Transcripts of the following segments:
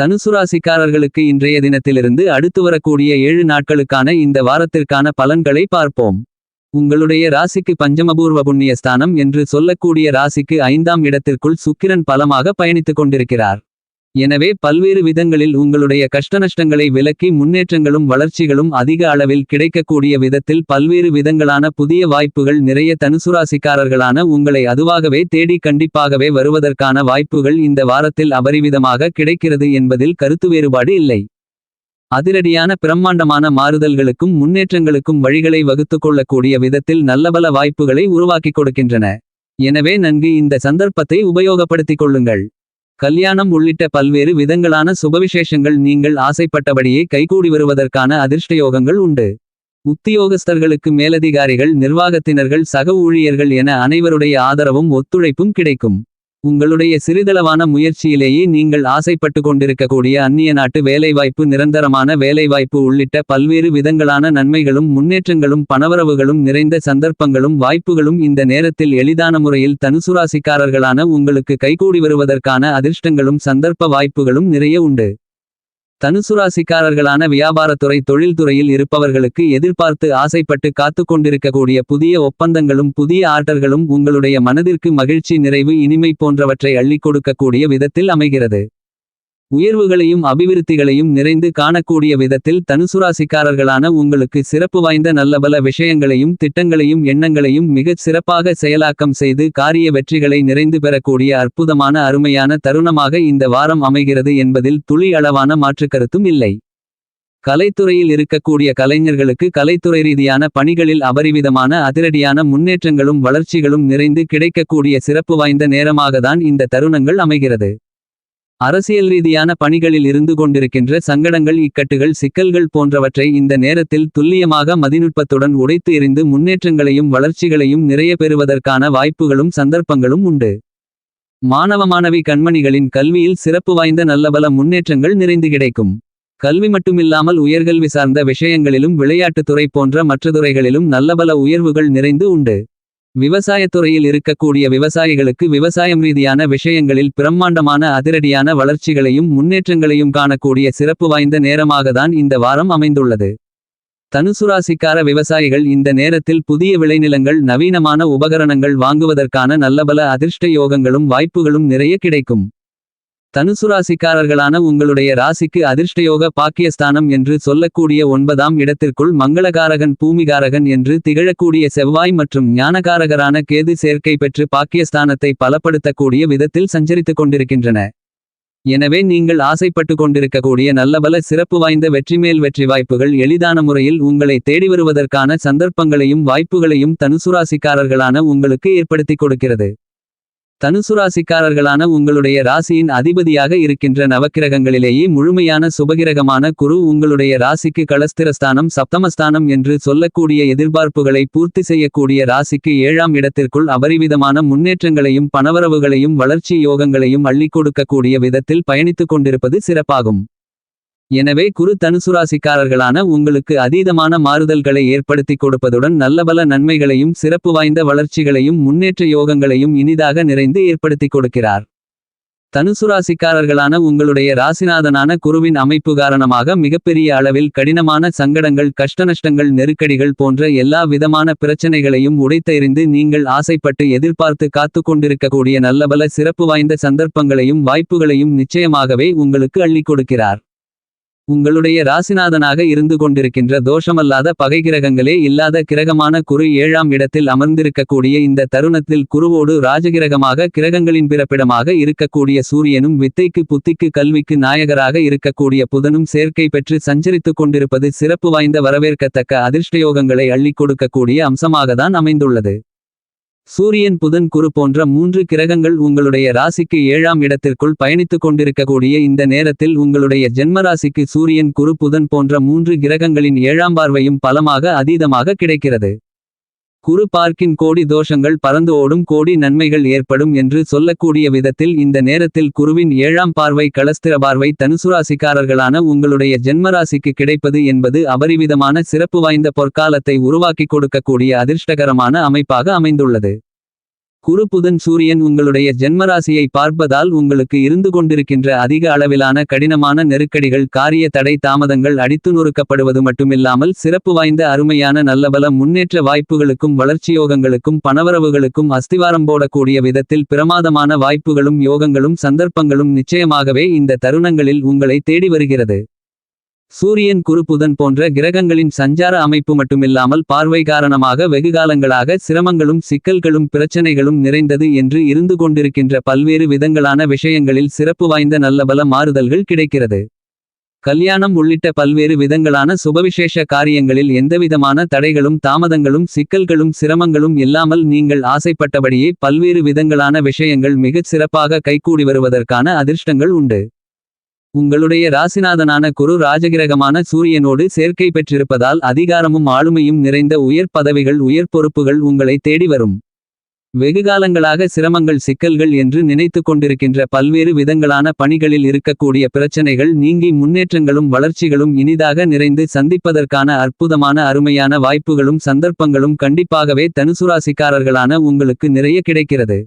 தனுசு ராசிக்காரர்களுக்கு இன்றைய தினத்திலிருந்து அடுத்து வரக்கூடிய ஏழு நாட்களுக்கான இந்த வாரத்திற்கான பலன்களை பார்ப்போம். உங்களுடைய ராசிக்கு பஞ்சமபூர்வ புண்ணிய ஸ்தானம் என்று சொல்லக்கூடிய ராசிக்கு ஐந்தாம் இடத்திற்குள் சுக்கிரன் பலமாக பயணித்துக் கொண்டிருக்கிறார். எனவே பல்வேறு விதங்களில் உங்களுடைய கஷ்டநஷ்டங்களை விலக்கி முன்னேற்றங்களும் வளர்ச்சிகளும் அதிக அளவில் கிடைக்கக்கூடிய விதத்தில் பல்வேறு விதங்களான புதிய வாய்ப்புகள் நிறைய தனுசுராசிக்காரர்களான உங்களை அதுவாகவே தேடி கண்டிப்பாகவே வருவதற்கான வாய்ப்புகள் இந்த வாரத்தில் அபரிவிதமாக கிடைக்கிறது என்பதில் கருத்து வேறுபாடு இல்லை. அதிரடியான பிரம்மாண்டமான மாறுதல்களுக்கும் முன்னேற்றங்களுக்கும் வழிகளை வகுத்துக் கொள்ளக்கூடிய விதத்தில் நல்லபல வாய்ப்புகளை உருவாக்கிக் கொடுக்கின்றன. எனவே நன்கு இந்த சந்தர்ப்பத்தை உபயோகப்படுத்திக் கொள்ளுங்கள். கல்யாணம் உள்ளிட்ட பல்வேறு விதங்களான சுபவிசேஷங்கள் நீங்கள் ஆசைப்பட்டபடியே கைகூடி வருவதற்கான அதிர்ஷ்டயோகங்கள் உண்டு. உத்தியோகஸ்தர்களுக்கு மேலதிகாரிகள் நிர்வாகத்தினர்கள் சக ஊழியர்கள் என அனைவருடைய ஆதரவும் ஒத்துழைப்பும் கிடைக்கும். உங்களுடைய சிறிதளவான முயற்சியிலேயே நீங்கள் ஆசைப்பட்டு கொண்டிருக்கக்கூடிய அந்நிய நாட்டு வேலைவாய்ப்பு நிரந்தரமான வேலைவாய்ப்பு உள்ளிட்ட பல்வேறு விதங்களான நன்மைகளும் முன்னேற்றங்களும் பணவரவுகளும் நிறைந்த சந்தர்ப்பங்களும் வாய்ப்புகளும் இந்த நேரத்தில் எளிதான முறையில் தனுசுராசிக்காரர்களான உங்களுக்கு கைகூடி வருவதற்கான அதிர்ஷ்டங்களும் சந்தர்ப்ப வாய்ப்புகளும் நிறைய உண்டு. தனுசுராசிக்காரர்களான வியாபாரத்துறை தொழில்துறையில் இருப்பவர்களுக்கு எதிர்பார்த்து ஆசைப்பட்டு காத்துக்கொண்டிருக்கக்கூடிய புதிய ஒப்பந்தங்களும் புதிய ஆர்டர்களும் உங்களுடைய மனதிற்கு மகிழ்ச்சி நிறைவு இனிமை போன்றவற்றை அள்ளிக் கொடுக்கக்கூடிய விதத்தில் அமைகிறது. உயர்வுகளையும் அபிவிருத்திகளையும் நிறைந்து காணக்கூடிய விதத்தில் தனுசுராசிக்காரர்களான உங்களுக்கு சிறப்பு வாய்ந்த நல்லபல விஷயங்களையும் திட்டங்களையும் எண்ணங்களையும் மிகச் சிறப்பாக செயலாக்கம் செய்து காரிய வெற்றிகளை நிறைந்து பெறக்கூடிய அற்புதமான அருமையான தருணமாக இந்த வாரம் அமைகிறது என்பதில் துளி அளவான மாற்றுக்கருத்தும் இல்லை. கலைத்துறையில் இருக்கக்கூடிய கலைஞர்களுக்கு கலைத்துறை ரீதியான பணிகளில் அபரிவிதமான அதிரடியான முன்னேற்றங்களும் வளர்ச்சிகளும் நிறைந்து கிடைக்கக்கூடிய சிறப்பு வாய்ந்த நேரமாகத்தான் இந்த தருணங்கள் அமைகிறது. அரசியல் ரீதியான பணிகளில் இருந்து கொண்டிருக்கின்ற சங்கடங்கள் இக்கட்டுகள் சிக்கல்கள் போன்றவற்றை இந்த நேரத்தில் துல்லியமாக மதிநுட்பத்துடன் உடைத்து எறிந்து முன்னேற்றங்களையும் வளர்ச்சிகளையும் நிறைய பெறுவதற்கான வாய்ப்புகளும் சந்தர்ப்பங்களும் உண்டு. மாணவ மாணவி கண்மணிகளின் கல்வியில் சிறப்பு வாய்ந்த நல்லபல முன்னேற்றங்கள் நிறைந்து கிடைக்கும். கல்வி மட்டுமில்லாமல் உயர்கல்வி சார்ந்த விஷயங்களிலும் விளையாட்டுத்துறை போன்ற மற்ற துறைகளிலும் நல்லபல உயர்வுகள் நிறைந்து உண்டு. விவசாயத்துறையில் இருக்கக்கூடிய விவசாயிகளுக்கு விவசாயம் ரீதியான விஷயங்களில் பிரம்மாண்டமான அதிரடியான வளர்ச்சிகளையும் முன்னேற்றங்களையும் காணக்கூடிய சிறப்பு வாய்ந்த நேரமாகத்தான் இந்த வாரம் அமைந்துள்ளது. தனுசுராசிக்கார விவசாயிகள் இந்த நேரத்தில் புதிய விளைநிலங்கள் நவீனமான உபகரணங்கள் வாங்குவதற்கான நல்லபல அதிர்ஷ்ட யோகங்களும் வாய்ப்புகளும் நிறைய கிடைக்கும். தனுசுராசிக்காரர்களான உங்களுடைய ராசிக்கு அதிர்ஷ்டயோக பாக்கியஸ்தானம் என்று சொல்லக்கூடிய ஒன்பதாம் இடத்திற்குள் மங்களகாரகன் பூமிகாரகன் என்று திகழக்கூடிய செவ்வாய் மற்றும் ஞானகாரகரான கேது சேர்க்கை பெற்று பாக்கியஸ்தானத்தை பலப்படுத்தக்கூடிய விதத்தில் சஞ்சரித்துக் கொண்டிருக்கின்றன. எனவே நீங்கள் ஆசைப்பட்டு கொண்டிருக்கக்கூடிய நல்லபல சிறப்பு வாய்ந்த வெற்றிமேல் வெற்றி வாய்ப்புகள் எளிதான முறையில் உங்களை தேடி வருவதற்கான சந்தர்ப்பங்களையும் வாய்ப்புகளையும் தனுசுராசிக்காரர்களான உங்களுக்கு ஏற்படுத்திக் கொடுக்கிறது. தனுசுராசிக்காரர்களான உங்களுடைய ராசியின் அதிபதியாக இருக்கின்ற நவக்கிரகங்களிலேயே முழுமையான சுபகிரகமான குரு உங்களுடைய ராசிக்கு களஸ்திரஸ்தானம் சப்தமஸ்தானம் என்று சொல்லக்கூடிய எதிர்பார்ப்புகளை பூர்த்தி செய்யக்கூடிய ராசிக்கு ஏழாம் இடத்திற்குள் அபரிவிதமான முன்னேற்றங்களையும் பணவரவுகளையும் வளர்ச்சி யோகங்களையும் அள்ளிக் கொடுக்கக்கூடிய விதத்தில் பயணித்துக் கொண்டிருப்பது சிறப்பாகும். எனவே குரு தனுசுராசிக்காரர்களான உங்களுக்கு அதீதமான மாறுதல்களை ஏற்படுத்திக் கொடுப்பதுடன் நல்லபல நன்மைகளையும் சிறப்பு வாய்ந்த வளர்ச்சிகளையும் முன்னேற்ற யோகங்களையும் இனிதாக நிறைந்து ஏற்படுத்திக் கொடுக்கிறார். தனுசுராசிக்காரர்களான உங்களுடைய ராசிநாதனான குருவின் அமைப்பு காரணமாக மிகப்பெரிய அளவில் கடினமான சங்கடங்கள் கஷ்டநஷ்டங்கள் நெருக்கடிகள் போன்ற எல்லா விதமான பிரச்சனைகளையும் உடைத்தெறிந்து நீங்கள் ஆசைப்பட்டு எதிர்பார்த்து காத்துக் கொண்டிருக்கக்கூடிய நல்லபல சிறப்பு வாய்ந்த சந்தர்ப்பங்களையும் வாய்ப்புகளையும் நிச்சயமாகவே உங்களுக்கு அள்ளிக் கொடுக்கிறார். உங்களுடைய ராசிநாதனாக இருந்து கொண்டிருக்கின்ற தோஷமல்லாத பகை கிரகங்களே இல்லாத கிரகமான குரு ஏழாம் இடத்தில் அமர்ந்திருக்கக்கூடிய இந்த தருணத்தில் குருவோடு ராஜகிரகமாக கிரகங்களின் பிறப்பிடமாக இருக்கக்கூடிய சூரியனும் வித்தைக்கு புத்திக்கு கல்விக்கு நாயகராக இருக்கக்கூடிய புதனும் சேர்க்கை பெற்று சஞ்சரித்துக் கொண்டிருப்பது சிறப்பு வாய்ந்த வரவேற்கத்தக்க அதிர்ஷ்டயோகங்களை அள்ளிக் கொடுக்கக்கூடிய அம்சமாகத்தான் அமைந்துள்ளது. சூரியன் புதன் குரு போன்ற மூன்று கிரகங்கள் உங்களுடைய ராசிக்கு ஏழாம் இடத்திற்குள் பயணித்துக் கொண்டிருக்கக்கூடிய இந்த நேரத்தில் உங்களுடைய ஜென்மராசிக்கு சூரியன் குரு புதன் போன்ற மூன்று கிரகங்களின் ஏழாம் பார்வையும் பலமாக அதீதமாக கிடைக்கிறது. குரு பார்க்கின் கோடி தோஷங்கள் பறந்து ஓடும் கோடி நன்மைகள் ஏற்படும் என்று சொல்லக்கூடிய விதத்தில் இந்த நேரத்தில் குருவின் ஏழாம் பார்வை களஸ்திர பார்வை தனுசுராசிக்காரர்களான உங்களுடைய ஜென்மராசிக்கு கிடைப்பது என்பது அபரிவிதமான சிறப்பு வாய்ந்த பொற்காலத்தை உருவாக்கிக் கொடுக்கக்கூடிய அதிர்ஷ்டகரமான அமைப்பாக அமைந்துள்ளது. குரு புதன் சூரியன் உங்களுடைய ஜென்மராசியை பார்ப்பதால் உங்களுக்கு இருந்து கொண்டிருக்கின்ற அதிக அளவிலான கடினமான நெருக்கடிகள் காரிய தடை தாமதங்கள் அடித்து நொறுக்கப்படுவது மட்டுமில்லாமல் சிறப்பு வாய்ந்த அருமையான நல்லபல முன்னேற்ற வாய்ப்புகளுக்கும் வளர்ச்சியோகங்களுக்கும் பணவரவுகளுக்கும் அஸ்திவாரம் போடக்கூடிய விதத்தில் பிரமாதமான வாய்ப்புகளும் யோகங்களும் சந்தர்ப்பங்களும் நிச்சயமாகவே இந்த தருணங்களில் உங்களை தேடி வருகிறது. சூரியன் குறுப்புதன் போன்ற கிரகங்களின் சஞ்சார அமைப்பு மட்டுமில்லாமல் பார்வை காரணமாக வெகுகாலங்களாக சிரமங்களும் சிக்கல்களும் பிரச்சனைகளும் நிறைந்தது என்று இருந்து கொண்டிருக்கின்ற பல்வேறு விதங்களான விஷயங்களில் சிறப்பு வாய்ந்த நல்லபல மாறுதல்கள் கிடைக்கிறது. கல்யாணம் உள்ளிட்ட பல்வேறு விதங்களான சுபவிசேஷ காரியங்களில் எந்தவிதமான தடைகளும் தாமதங்களும் சிக்கல்களும் சிரமங்களும் இல்லாமல் நீங்கள் ஆசைப்பட்டபடியே பல்வேறு விதங்களான விஷயங்கள் மிகச் சிறப்பாக கைகூடி வருவதற்கான அதிர்ஷ்டங்கள் உண்டு. உங்களுடைய ராசிநாதனான குரு ராஜகிரகமான சூரியனோடு சேர்க்கை பெற்றிருப்பதால் அதிகாரமும் ஆளுமையும் நிறைந்த உயர் பதவிகள் உயர் பொறுப்புகள் உங்களை தேடி வரும். வெகுகாலங்களாக சிரமங்கள் சிக்கல்கள் என்று நினைத்து கொண்டிருக்கின்ற பல்வேறு விதங்களான பணிகளில் இருக்கக்கூடிய பிரச்சனைகள் நீங்கி முன்னேற்றங்களும் வளர்ச்சிகளும் இனிதாக நிறைந்து சந்திப்பதற்கான அற்புதமான அருமையான வாய்ப்புகளும் சந்தர்ப்பங்களும் கண்டிப்பாகவே தனுசுராசிக்காரர்களான உங்களுக்கு நிறைய கிடைக்கிறது.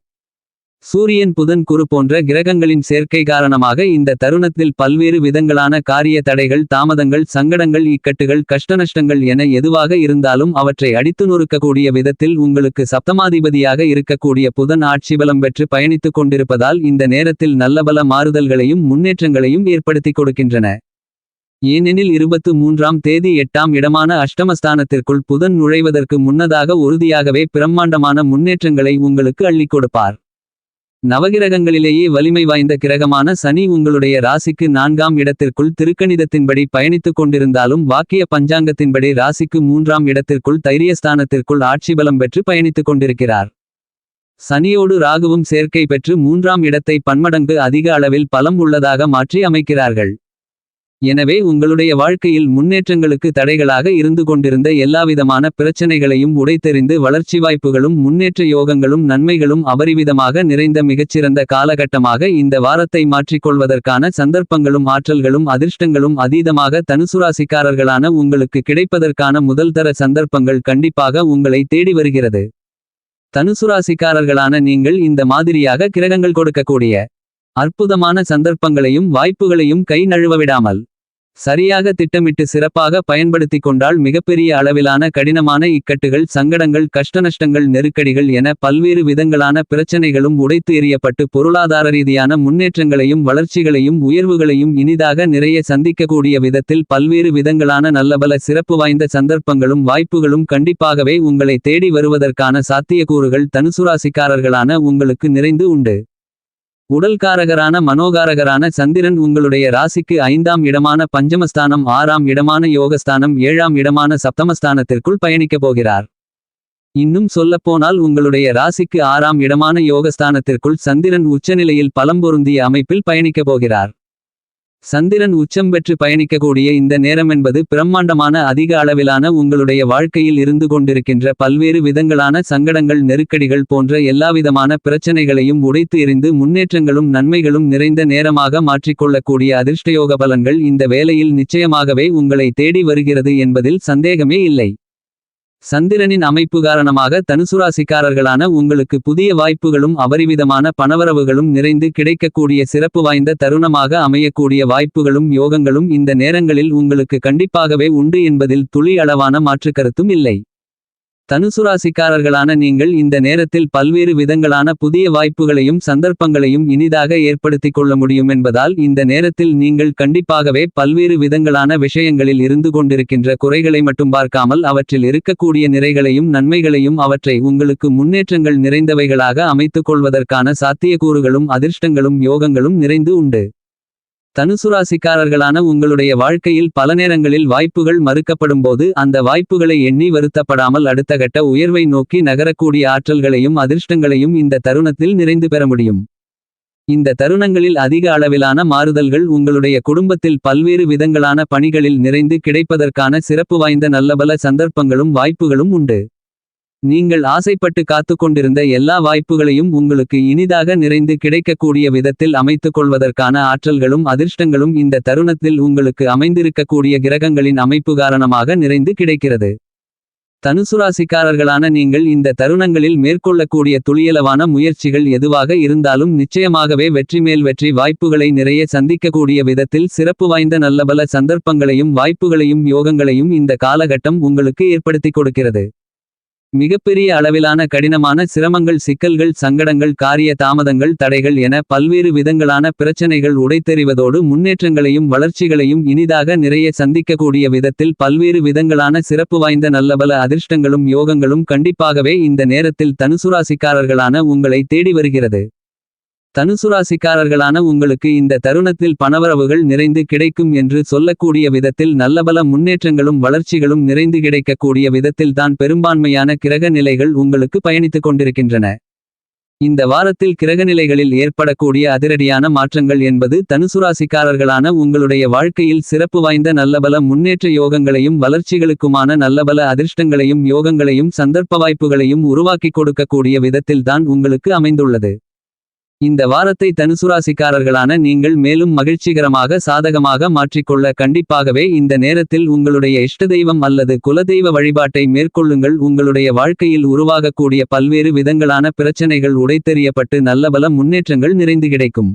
சூரியன் புதன் குரு போன்ற கிரகங்களின் சேர்க்கை காரணமாக இந்த தருணத்தில் பல்வேறு விதங்களான காரிய தடைகள் தாமதங்கள் சங்கடங்கள் இக்கட்டுகள் கஷ்டநஷ்டங்கள் என எதுவாக இருந்தாலும் அவற்றை அடித்து நொறுக்கக்கூடிய விதத்தில் உங்களுக்கு சப்தமாதிபதியாக இருக்கக்கூடிய புதன் ஆட்சி பலம் பெற்று பயணித்துக் கொண்டிருப்பதால் இந்த நேரத்தில் நல்லபல மாறுதல்களையும் முன்னேற்றங்களையும் ஏற்படுத்திக் கொடுக்கின்றன. ஏனெனில் இருபத்து மூன்றாம் தேதி எட்டாம் இடமான அஷ்டமஸ்தானத்திற்குள் புதன் நுழைவதற்கு முன்னதாக உறுதியாகவே பிரம்மாண்டமான முன்னேற்றங்களை உங்களுக்கு அள்ளிக் கொடுப்பார். நவகிரகங்களிலேயே வலிமை வாய்ந்த கிரகமான சனி உங்களுடைய ராசிக்கு நான்காம் இடத்திற்குள் திருக்கணிதத்தின்படி பயணித்துக் கொண்டிருந்தாலும் வாக்கிய பஞ்சாங்கத்தின்படி ராசிக்கு மூன்றாம் இடத்திற்குள் தைரியஸ்தானத்திற்குள் ஆட்சி பலம் பெற்று பயணித்துக் கொண்டிருக்கிறார். சனியோடு ராகுவும் சேர்க்கை பெற்று மூன்றாம் இடத்தை பன்மடங்கு அதிக அளவில் பலம் உள்ளதாக மாற்றி அமைக்கிறார்கள். எனவே உங்களுடைய வாழ்க்கையில் முன்னேற்றங்களுக்கு தடைகளாக இருந்து கொண்டிருந்த எல்லாவிதமான பிரச்சனைகளையும் உடைத்தெறிந்து வளர்ச்சி வாய்ப்புகளும் முன்னேற்ற யோகங்களும் நன்மைகளும் அபரிவிதமாக நிறைந்த மிகச்சிறந்த காலகட்டமாக இந்த வாரத்தை மாற்றிக்கொள்வதற்கான சந்தர்ப்பங்களும் ஆற்றல்களும் அதிர்ஷ்டங்களும் அதீதமாக தனுசுராசிக்காரர்களான உங்களுக்கு கிடைப்பதற்கான முதல்தர சந்தர்ப்பங்கள் கண்டிப்பாக உங்களை தேடி வருகிறது. தனுசுராசிக்காரர்களான நீங்கள் இந்த மாதிரியாக கிரகங்கள் கொடுக்கக்கூடிய அற்புதமான சந்தர்ப்பங்களையும் வாய்ப்புகளையும் கை நழுவ விடாமல் சரியாக திட்டமிட்டு சிறப்பாக பயன்படுத்திக் கொண்டால் மிகப்பெரிய அளவிலான கடினமான இக்கட்டுகள் சங்கடங்கள் கஷ்டநஷ்டங்கள் நெருக்கடிகள் என பல்வேறு விதங்களான பிரச்சனைகளும் உடைத்து எறியப்பட்டு பொருளாதார ரீதியான முன்னேற்றங்களையும் வளர்ச்சிகளையும் உயர்வுகளையும் இனிதாக நிறைய சந்திக்கக்கூடிய விதத்தில் பல்வேறு விதங்களான நல்லபல சிறப்பு வாய்ந்த சந்தர்ப்பங்களும் வாய்ப்புகளும் கண்டிப்பாகவே உங்களை தேடி வருவதற்கான சாத்தியக்கூறுகள் தனுசுராசிக்காரர்களான உங்களுக்கு நிறைந்து உண்டு. உடல்காரகரான மனோகாரகரான சந்திரன் உங்களுடைய ராசிக்கு ஐந்தாம் இடமான பஞ்சமஸ்தானம் ஆறாம் இடமான யோகஸ்தானம் ஏழாம் இடமான சப்தமஸ்தானத்திற்குள் பயணிக்கப் போகிறார். இன்னும் சொல்லப்போனால் உங்களுடைய ராசிக்கு ஆறாம் இடமான யோகஸ்தானத்திற்குள் சந்திரன் உச்சநிலையில் பலம் பொருந்திய அமைப்பில் பயணிக்கப் போகிறார். சந்திரன் உச்சம் பெற்று பயணிக்கக்கூடிய இந்த நேரமென்பது பிரம்மாண்டமான அதிக அளவிலான உங்களுடைய வாழ்க்கையில் இருந்து கொண்டிருக்கின்ற பல்வேறு விதங்களான சங்கடங்கள் நெருக்கடிகள் போன்ற எல்லாவிதமான பிரச்சனைகளையும் உடைத்து எறிந்து முன்னேற்றங்களும் நன்மைகளும் நிறைந்த நேரமாக மாற்றிக்கொள்ளக்கூடிய அதிர்ஷ்டயோக பலன்கள் இந்த வேலையில் நிச்சயமாகவே உங்களை தேடி வருகிறது என்பதில் சந்தேகமே இல்லை. சந்திரனின் அமைப்பு காரணமாக தனுசுராசிக்காரர்களான உங்களுக்கு புதிய வாய்ப்புகளும் அபரிவிதமான பணவரவுகளும் நிறைந்து கிடைக்கக்கூடிய சிறப்பு வாய்ந்த தருணமாக அமையக்கூடிய வாய்ப்புகளும் யோகங்களும் இந்த நேரங்களில் உங்களுக்கு கண்டிப்பாகவே உண்டு என்பதில் துளி அளவான மாற்றுக்கருத்தும் இல்லை. தனுசுராசிக்காரர்களான நீங்கள் இந்த நேரத்தில் பல்வேறு விதங்களான புதிய வாய்ப்புகளையும் சந்தர்ப்பங்களையும் இனிதாக ஏற்படுத்திக் கொள்ள முடியும் என்பதால் இந்த நேரத்தில் நீங்கள் கண்டிப்பாகவே பல்வேறு விதங்களான விஷயங்களில் இருந்து கொண்டிருக்கின்ற குறைகளை மட்டும் பார்க்காமல் அவற்றில் இருக்கக்கூடிய நிறைகளையும் நன்மைகளையும் அவற்றை உங்களுக்கு முன்னேற்றங்கள் நிறைந்தவைகளாக அமைத்துக் கொள்வதற்கான சாத்தியக்கூறுகளும் அதிர்ஷ்டங்களும் யோகங்களும் நிறைந்து உண்டு. தனுசுராசிக்காரர்களான உங்களுடைய வாழ்க்கையில் பல நேரங்களில் வாய்ப்புகள் மறுக்கப்படும்போது அந்த வாய்ப்புகளை எண்ணி வருத்தப்படாமல் அடுத்த கட்ட உயர்வை நோக்கி நகரக்கூடிய ஆற்றல்களையும் அதிர்ஷ்டங்களையும் இந்த தருணத்தில் நிறைந்து பெற முடியும். இந்த தருணங்களில் அதிக அளவிலான மாறுதல்கள் உங்களுடைய குடும்பத்தில் பல்வேறு விதங்களான பணிகளில் நிறைந்து கிடைப்பதற்கான சிறப்பு வாய்ந்த நல்லபல சந்தர்ப்பங்களும் வாய்ப்புகளும் உண்டு. நீங்கள் ஆசைப்பட்டு காத்துக் கொண்டிருந்த எல்லா வாய்ப்புகளையும் உங்களுக்கு இனிதாக நிறைந்து கிடைக்கக்கூடிய விதத்தில் அமைத்துக் கொள்வதற்கான ஆற்றல்களும் அதிர்ஷ்டங்களும் இந்த தருணத்தில் உங்களுக்கு அமைந்திருக்கக்கூடிய கிரகங்களின் அமைப்பு காரணமாக நிறைந்து கிடைக்கிறது. தனுசுராசிக்காரர்களான நீங்கள் இந்த தருணங்களில் மேற்கொள்ளக்கூடிய துளியளவான முயற்சிகள் எதுவாக இருந்தாலும் நிச்சயமாகவே வெற்றி மேல் வெற்றி வாய்ப்புகளை நிறைய சந்திக்கக்கூடிய விதத்தில் சிறப்பு வாய்ந்த நல்லபல சந்தர்ப்பங்களையும் வாய்ப்புகளையும் யோகங்களையும் இந்த காலகட்டம் உங்களுக்கு ஏற்படுத்திக் கொடுக்கிறது. மிகப்பெரிய அளவிலான கடினமான சிரமங்கள் சிக்கல்கள் சங்கடங்கள் காரிய தாமதங்கள் தடைகள் என பல்வேறு விதங்களான பிரச்சனைகள் உடைத்தெறிவதோடு முன்னேற்றங்களையும் வளர்ச்சிகளையும் இனிதாக நிறைய சந்திக்கக்கூடிய விதத்தில் பல்வேறு விதங்களான சிறப்பு வாய்ந்த நல்லபல அதிர்ஷ்டங்களும் யோகங்களும் கண்டிப்பாகவே இந்த நேரத்தில் தனுசுராசிக்காரர்களான உங்களை தேடி வருகிறது. தனுசுராசிக்காரர்களான உங்களுக்கு இந்த தருணத்தில் பணவரவுகள் நிறைந்து கிடைக்கும் என்று சொல்லக்கூடிய விதத்தில் நல்லபல முன்னேற்றங்களும் வளர்ச்சிகளும் நிறைந்து கிடைக்கக்கூடிய விதத்தில் தான் பெரும்பான்மையான கிரக நிலைகள் உங்களுக்கு பயணித்துக் கொண்டிருக்கின்றன. இந்த வாரத்தில் கிரகநிலைகளில் ஏற்படக்கூடிய அதிரடியான மாற்றங்கள் என்பது தனுசுராசிக்காரர்களான உங்களுடைய வாழ்க்கையில் சிறப்பு வாய்ந்த நல்லபல முன்னேற்ற யோகங்களையும் வளர்ச்சிகளுக்குமான நல்லபல அதிர்ஷ்டங்களையும் யோகங்களையும் சந்தர்ப்ப வாய்ப்புகளையும் உருவாக்கிக் கொடுக்கக்கூடிய விதத்தில் தான் உங்களுக்கு அமைந்துள்ளது. இந்த வாரத்தை தனுசுராசிக்காரர்களான நீங்கள் மேலும் மகிழ்ச்சிகரமாக சாதகமாக மாற்றிக்கொள்ள கண்டிப்பாகவே இந்த நேரத்தில் உங்களுடைய இஷ்ட தெய்வம் அல்லது குலதெய்வ வழிபாட்டை மேற்கொள்ளுங்கள். உங்களுடைய வாழ்க்கையில் உருவாகக்கூடிய பல்வேறு விதங்களான பிரச்சனைகள் உடைத்தெறியப்பட்டு நல்லபல முன்னேற்றங்கள் நிறைந்து கிடைக்கும்.